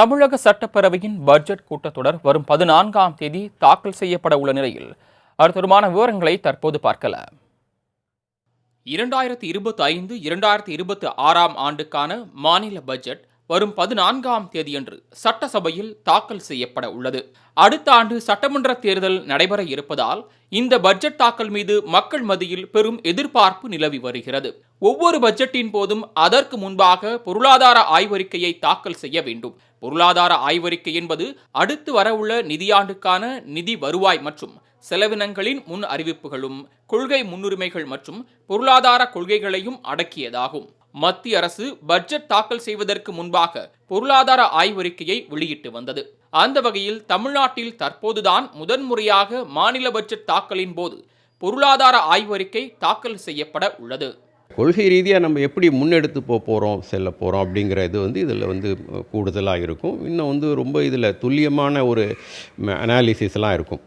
தமிழக சட்டப்பேரவையின் பட்ஜெட் கூட்டத்தொடர் வரும் பதினான்காம் தேதி தாக்கல் செய்யப்பட உள்ள நிலையில் அது விவரங்களை தற்போது பார்க்கலாம் இரண்டாயிரத்தி இருபத்தி ஐந்து இரண்டாயிரத்தி இருபத்தி ஆறாம் ஆண்டுக்கான மாநில பட்ஜெட் வரும் பதினான்காம் தேதியன்று சட்டசபையில் தாக்கல் செய்யப்பட உள்ளது. அடுத்த ஆண்டு சட்டமன்ற தேர்தல் நடைபெற இருப்பதால் இந்த பட்ஜெட் தாக்கல் மீது மக்கள் மத்தியில் பெரும் எதிர்பார்ப்பு நிலவி வருகிறது. ஒவ்வொரு பட்ஜெட்டின் போதும் அதற்கு முன்பாக பொருளாதார ஆய்வறிக்கையை தாக்கல் செய்ய வேண்டும். பொருளாதார ஆய்வறிக்கை என்பது அடுத்து வரவுள்ள நிதியாண்டுக்கான நிதி வருவாய் மற்றும் செலவினங்களின் முன் அறிவிப்புகளும் கொள்கை முன்னுரிமைகள் மற்றும் பொருளாதார கொள்கைகளையும் அடக்கியதாகும். மத்திய அரசு பட்ஜெட் தாக்கல் செய்வதற்கு முன்பாக பொருளாதார ஆய்வறிக்கையை வெளியிட்டு வந்தது. அந்த வகையில் தமிழ்நாட்டில் தற்போதுதான் முதன்முறையாக மாநில பட்ஜெட் தாக்கலின் போது பொருளாதார ஆய்வறிக்கை தாக்கல் செய்யப்பட உள்ளது. கொள்கை ரீதியாக நம்ம எப்படி முன்னெடுத்து போக போகிறோம் செல்ல போகிறோம் அப்படிங்கிற இது வந்து இதில் வந்து கூடுதலாக இருக்கும். இன்னும் வந்து ரொம்ப இதில் துல்லியமான ஒரு அனாலிசிஸ்லாம் இருக்கும்.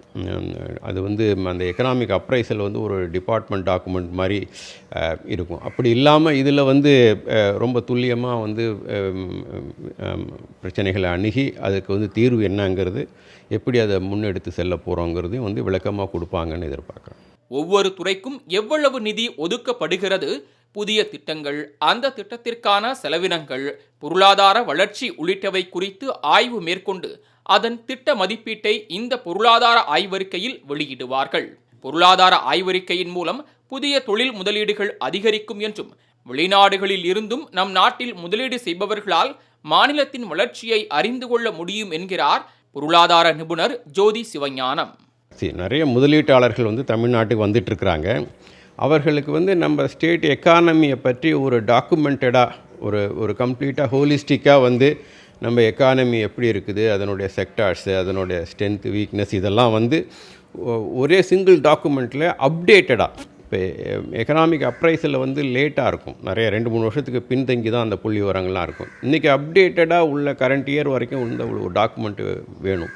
அது வந்து அந்த எக்கனாமிக் அப்ரைசல் வந்து ஒரு டிபார்ட்மெண்ட் டாக்குமெண்ட் மாதிரி இருக்கும். அப்படி இல்லாமல் இதில் வந்து ரொம்ப துல்லியமாக வந்து பிரச்சனைகளை அணுகி அதுக்கு வந்து தீர்வு என்னங்கிறது எப்படி அதை முன்னெடுத்து செல்ல போகிறோங்கிறதையும் வந்து விளக்கமாக கொடுப்பாங்கன்னு எதிர்பார்க்குறேன். ஒவ்வொரு துறைக்கும் எவ்வளவு நிதி ஒதுக்கப்படுகிறது? புதிய திட்டங்கள் அந்த திட்டத்திற்கான செலவினங்கள் பொருளாதார வளர்ச்சி உள்ளிட்டவை குறித்து ஆய்வு மேற்கொண்டு அதன் திட்ட மதிப்பீட்டை இந்த பொருளாதார ஆய்வறிக்கையில் வெளியிடுவார்கள். பொருளாதார ஆய்வறிக்கையின் மூலம் புதிய தொழில் முதலீடுகள் அதிகரிக்கும் என்றும் வெளிநாடுகளில் இருந்தும் நம் நாட்டில் முதலீடு செய்பவர்களால் மாநிலத்தின் வளர்ச்சியை அறிந்து கொள்ள முடியும் என்கிறார் பொருளாதார நிபுணர் ஜோதி சிவஞானம். நிறைய முதலீட்டாளர்கள் வந்து தமிழ்நாட்டுக்கு வந்துட்டுருக்குறாங்க அவர்களுக்கு வந்து நம்ம ஸ்டேட் எக்கானமியை பற்றி ஒரு டாக்குமெண்டடாக ஒரு ஒரு கம்ப்ளீட்டாக ஹோலிஸ்டிக்காக வந்து நம்ம எக்கானமி எப்படி இருக்குது அதனுடைய செக்டார்ஸு அதனுடைய ஸ்ட்ரென்த் வீக்னஸ் இதெல்லாம் வந்து ஒ- ஒரே சிங்கிள் டாக்குமெண்ட்டில் அப்டேட்டடாக இப்போ எக்கனாமிக் அப்ரைஸில் வந்து லேட்டாக இருக்கும். நிறைய ரெண்டு மூணு வருஷத்துக்கு பின்தங்கி தான் அந்த புள்ளி விவரங்கள்லாம் இருக்கும். இன்றைக்கி அப்டேட்டடாக உள்ள கரண்ட் இயர் வரைக்கும் இந்த ஒரு டாக்குமெண்ட்டு வேணும்.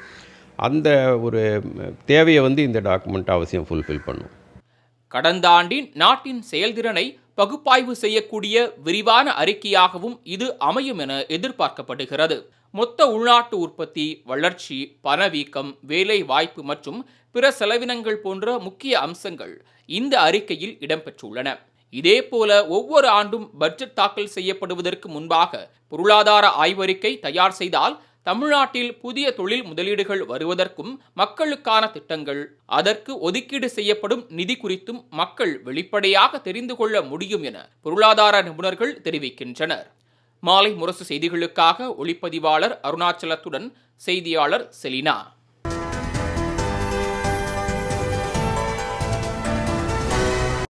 அந்த ஒரு தேவையை வந்து இந்த டாக்குமெண்ட் அவசியம் ஃபுல்ஃபில் பண்ணும். கடந்த ஆண்டின் நாட்டின் செயல்திறனை பகுப்பாய்வு செய்யக்கூடிய விரிவான அறிக்கையாகவும் இது அமையும் என எதிர்பார்க்கப்படுகிறது. மொத்த உள்நாட்டு உற்பத்தி வளர்ச்சி பணவீக்கம் வேலை வாய்ப்பு மற்றும் பிற செலவினங்கள் போன்ற முக்கிய அம்சங்கள் இந்த அறிக்கையில் இடம்பெற்றுள்ளன. இதேபோல ஒவ்வொரு ஆண்டும் பட்ஜெட் தாக்கல் செய்யப்படுவதற்கு முன்பாக பொருளாதார ஆய்வறிக்கை தயார் செய்தால் தமிழ்நாட்டில் புதிய தொழில் முதலீடுகள் வருவதற்கும் மக்களுக்கான திட்டங்கள் அதற்கு ஒதுக்கீடு செய்யப்படும் நிதி குறித்தும் மக்கள் வெளிப்படையாக தெரிந்து கொள்ள முடியும் என பொருளாதார நிபுணர்கள் தெரிவிக்கின்றனர். மாலை முரசு செய்திகளுக்காக ஒளிப்பதிவாளர் அருணாச்சலத்துடன் செய்தியாளர் செலினா.